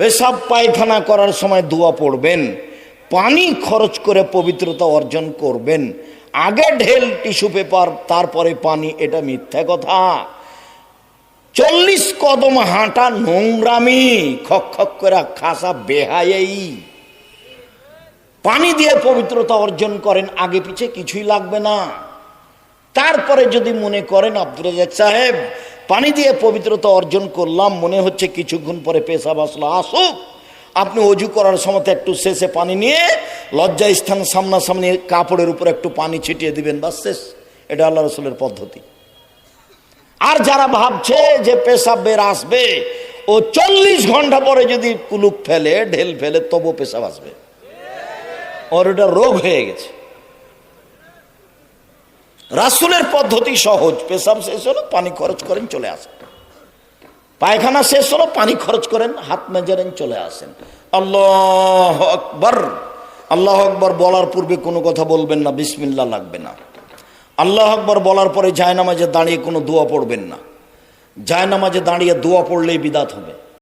পেশাব পায়খানা করার সময় দোয়া পড়বেন, পানি খরচ করে পবিত্রতা অর্জন করবেন, আগে ঢেল, টিস্যু পেপার, তারপরে পানি, এটা মিথ্যা কথা। চল্লিশ কদম হাঁটা নোংরামি, খক খক করে খাসা বেহাই পানি দিয়ে পবিত্রতা অর্জন করেন, আগে পিছে কিছুই লাগবে না। তারপরে যদি মনে করেন আব্দুল সাহেব পানি দিয়ে পবিত্রতা অর্জন করলাম, মনে হচ্ছে কিছুক্ষণ পরে পেশাব আসলো। আসুক, আপনি অজু করার সময় একটু শেষে পানি নিয়ে লজ্জা স্থান সামনাসামনি কাপড়ের উপর একটু পানি ছিটিয়ে দিবেন, বাস শেষ। এটা আল্লাহ রসুলের পদ্ধতি। আর যারা ভাবছে যে পেশাব বের আসবে, ও চল্লিশ ঘণ্টা পরে যদি কুলুক ফেলে, ঢেল ফেলে তবু পেশাব আসবে। ওর ওটা রোগ হয়ে গেছে। রাসুলের পদ্ধতি সহজ। পেশাব শেষ হলো, পানি খরচ করেন, চলে আসেন। পায়খানা শেষ হলো, পানি খরচ করেন, হাত মেজারেন, চলে আসেন। আল্লাহ আকবর। আল্লাহ আকবর বলার পূর্বে কোনো কথা বলবেন না বিসমিল্লা লাগবে না। আল্লাহ আকবর বলার পরে জায়নামাজে দাঁড়িয়ে কোনো দোয়া পড়বেন না। জায়নামাজে দাঁড়িয়ে দোয়া পড়লেই বিদাত হবে।